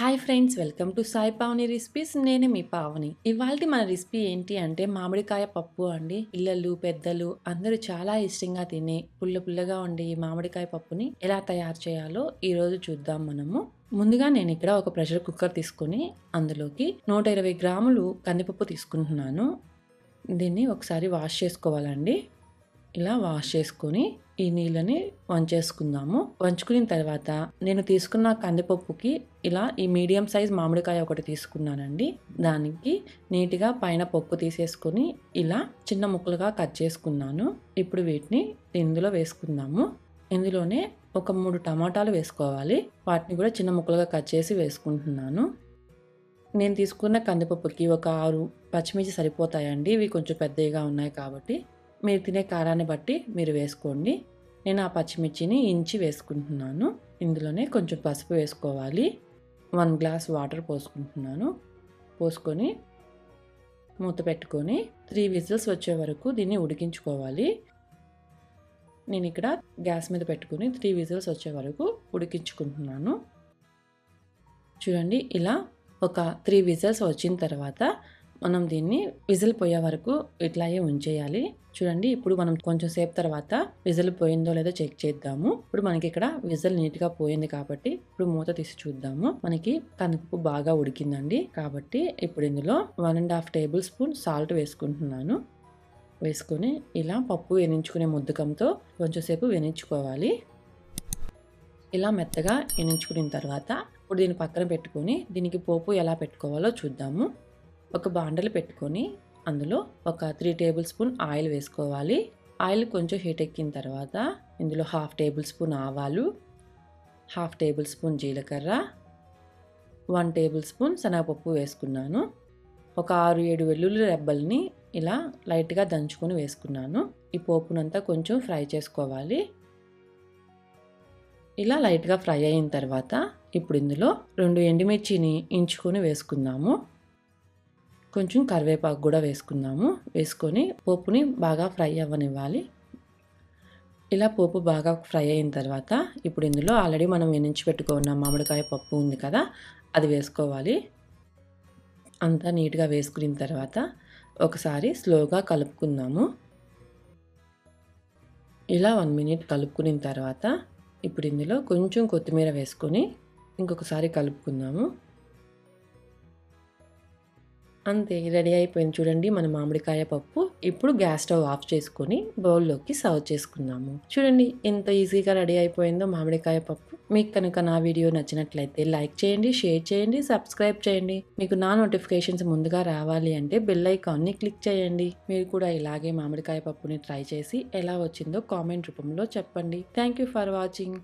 Hi friends welcome to Sai Pavani recipes. నేనే మీ పావని. ఇవాళ మన రెసిపీ ఏంటి అంటే మామిడికాయ పప్పు అండి. పిల్లలు పెద్దలు అందరూ చాలా ఇష్టంగా తినే పుల్ల పుల్లగా ఉండే ఈ మామిడికాయ పప్పుని ఎలా తయారు చేయాలో ఈరోజు చూద్దాం మనము. ముందుగా నేను ఇక్కడ ఒక ప్రెషర్ కుక్కర్ తీసుకొని అందులోకి నూట ఇరవై గ్రాములు కందిపప్పు తీసుకుంటున్నాను. దీన్ని ఒకసారి వాష్ చేసుకోవాలండి. ఇలా వాష్ చేసుకొని ఈ నీళ్ళని వంచేసుకుందాము. వంచుకున్న తర్వాత నేను తీసుకున్న కందిపప్పుకి ఇలా ఈ మీడియం సైజ్ మామిడికాయ ఒకటి తీసుకున్నానండి. దానికి నీట్గా పైన పప్పు తీసేసుకొని ఇలా చిన్న ముక్కలుగా కట్ చేసుకున్నాను. ఇప్పుడు వీటిని ఇందులో వేసుకుందాము. ఇందులోనే ఒక మూడు టమాటాలు వేసుకోవాలి. వాటిని కూడా చిన్న ముక్కలుగా కట్ చేసి వేసుకుంటున్నాను. నేను తీసుకున్న కందిపప్పుకి ఒక ఆరు పచ్చిమిర్చి సరిపోతాయండి. ఇవి కొంచెం పెద్దవిగా ఉన్నాయి కాబట్టి. మీరు తినే కారాన్ని బట్టి మీరు వేసుకోండి. నేను ఆ పచ్చిమిర్చిని ఇంచి వేసుకుంటున్నాను. ఇందులోనే కొంచెం పసుపు వేసుకోవాలి. వన్ గ్లాస్ వాటర్ పోసుకుంటున్నాను. పోసుకొని మూత పెట్టుకొని త్రీ విజిల్స్ వచ్చే వరకు దీన్ని ఉడికించుకోవాలి. నేను ఇక్కడ గ్యాస్ మీద పెట్టుకుని త్రీ విజిల్స్ వచ్చే వరకు ఉడికించుకుంటున్నాను. చూడండి ఇలా ఒక త్రీ విజిల్స్ వచ్చిన తర్వాత మనం దీన్ని విజిల్ పోయే వరకు ఇట్లాగే ఉంచేయాలి. చూడండి ఇప్పుడు మనం కొంచెం సేపు తర్వాత విజిల్ పోయిందో లేదో చెక్ చేద్దాము. ఇప్పుడు మనకి ఇక్కడ విజిల్ నీట్గా పోయింది కాబట్టి ఇప్పుడు మూత తీసి చూద్దాము. మనకి కందిపప్పు బాగా ఉడికిందండి కాబట్టి ఇప్పుడు ఇందులో one and half tablespoon salt వేసుకుంటున్నాను. వేసుకొని ఇలా పప్పు వేయించుకునే ముద్దకంతో కొంచెం సేపు వేయించుకోవాలి. ఇలా మెత్తగా వేయించుకున్న తర్వాత ఇప్పుడు దీన్ని పక్కన పెట్టుకొని దీనికి పోపు ఎలా పెట్టుకోవాలో చూద్దాము. ఒక బాండలు పెట్టుకొని అందులో ఒక త్రీ టేబుల్ స్పూన్ ఆయిల్ వేసుకోవాలి. ఆయిల్ కొంచెం హీట్ ఎక్కిన తర్వాత ఇందులో హాఫ్ టేబుల్ స్పూన్ ఆవాలు హాఫ్ టేబుల్ స్పూన్ జీలకర్ర వన్ టేబుల్ స్పూన్ శనగపప్పు వేసుకున్నాను. ఒక ఆరు ఏడు వెల్లుల్లి రెబ్బల్ని ఇలా లైట్గా దంచుకొని వేసుకున్నాను. ఈ పోపునంతా కొంచెం ఫ్రై చేసుకోవాలి. ఇలా లైట్గా ఫ్రై అయిన తర్వాత ఇప్పుడు ఇందులో రెండు ఎండుమిర్చిని ఇంచుకొని వేసుకుందాము. కొంచెం కరివేపాకు కూడా వేసుకుందాము. వేసుకొని పోపుని బాగా ఫ్రై అవ్వనివ్వాలి. ఇలా పోపు బాగా ఫ్రై అయిన తర్వాత ఇప్పుడు ఇందులో ఆల్రెడీ మనం వేయించి పెట్టుకున్న మామిడికాయ పప్పు ఉంది కదా అది వేసుకోవాలి. అంతా నీట్గా వేసుకున్న తర్వాత ఒకసారి స్లోగా కలుపుకుందాము. ఇలా వన్ మినిట్ కలుపుకున్న తర్వాత ఇప్పుడు ఇందులో కొంచెం కొత్తిమీర వేసుకొని ఇంకొకసారి కలుపుకుందాము. అంతే రెడీ అయిపోయింది చూడండి మన మామిడికాయ పప్పు. ఇప్పుడు గ్యాస్ స్టవ్ ఆఫ్ చేసుకొని బౌల్లోకి సర్వ్ చేసుకుందాము. చూడండి ఎంత ఈజీగా రెడీ అయిపోయిందో మామిడికాయ పప్పు. మీకు కనుక నా వీడియో నచ్చినట్లయితే లైక్ చేయండి షేర్ చేయండి సబ్స్క్రైబ్ చేయండి. మీకు నా నోటిఫికేషన్స్ ముందుగా రావాలి అంటే బెల్ ఐకాన్ని క్లిక్ చేయండి. మీరు కూడా ఇలాగే మామిడికాయ పప్పుని ట్రై చేసి ఎలా వచ్చిందో కామెంట్ రూపంలో చెప్పండి. Thank you for watching.